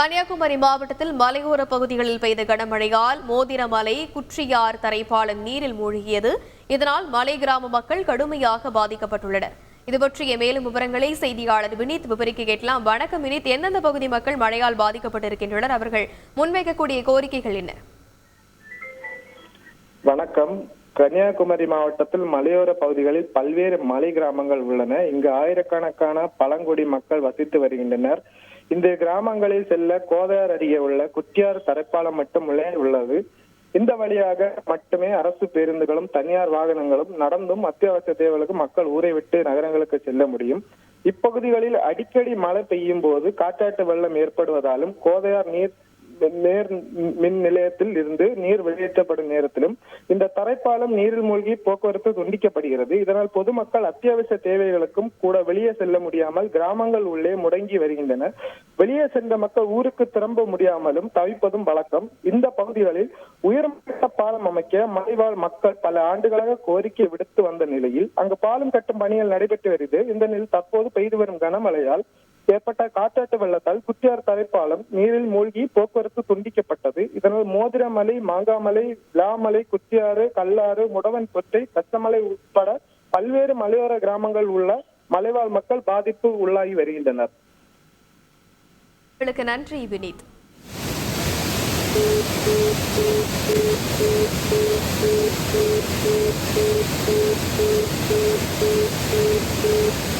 கன்னியாகுமரி மாவட்டத்தில் மலையோர பகுதிகளில் பெய்த கனமழையால் மோதிரமலை குற்றியார் தரைப்பாலம் நீரில் மூழ்கியது. இதனால் மலை கிராம மக்கள் கடுமையாக பாதிக்கப்பட்டுள்ளனர். இது பற்றிய மேலும் விவரங்களை செய்தியாளர் வினீத் விவரிக்க கேட்கலாம். வணக்கம் வினீத். எந்தெந்த பகுதி மக்கள் மழையால் பாதிக்கப்பட்டிருக்கின்றனர்? அவர்கள் முன்வைக்கக்கூடிய கோரிக்கைகள் என்ன? வணக்கம். கன்னியாகுமரி மாவட்டத்தில் மலையோர பகுதிகளில் பல்வேறு மலை கிராமங்கள் உள்ளன. இங்கு ஆயிரக்கணக்கான பழங்குடி மக்கள் வசித்து வருகின்றனர். இந்த கிராமங்களில் செல்ல கோதையார் அருகே உள்ள குட்டியார் தரைப்பாலம் மட்டுமே உள்ளது. இந்த வழியாக மட்டுமே அரசு பேருந்துகளும் தனியார் வாகனங்களும் நடந்தும் அத்தியாவசிய தேவைகளுக்கு மக்கள் ஊரை விட்டு நகரங்களுக்கு செல்ல முடியும். இப்பகுதிகளில் அடிக்கடி மழை பெய்யும் போது காற்றாட்டு வெள்ளம் ஏற்படுவதாலும் கோதையார் நீர் நேர் மின் நிலையத்தில் இருந்து நீர் வெளியேற்றப்படும் நேரத்திலும் இந்த தரைப்பாலம் நீரில் மூழ்கி போக்குவரத்து துண்டிக்கப்படுகிறது. இதனால் பொதுமக்கள் அத்தியாவசிய தேவைகளுக்கும் கூட வெளியே செல்ல முடியாமல் கிராமங்கள் உள்ளே முடங்கி வருகின்றனர் வெளியே சென்ற மக்கள் ஊருக்கு திரும்ப முடியாமலும் தவிப்பதும் வழக்கம். இந்த பகுதிகளில் உயர்மட்ட பாலம் அமைக்க மலைவாழ் மக்கள் பல ஆண்டுகளாக கோரிக்கை விடுத்து வந்த நிலையில் அங்கு பாலம் கட்டும் பணிகள் நடைபெற்று வருகிறது இந்த நிலையில் தற்போது பெய்து வரும் கனமழையால் ஏற்பட்ட காற்றாட்டு வெள்ளத்தால் குற்றியார் தலைப்பாலம் நீரில் மூழ்கி போக்குவரத்து துண்டிக்கப்பட்டது இதனால் மோதிரமலை மாங்காமலை விழாமலை குற்றியாறு கல்லாறு முடவன் பொற்றை கச்சமலை உட்பட பல்வேறு மலையோர கிராமங்கள் உள்ள மலைவாழ் மக்கள் பாதிப்பு உள்ளாகி வருகின்றனர் உங்களுக்கு நன்றி வினீத் Thank you.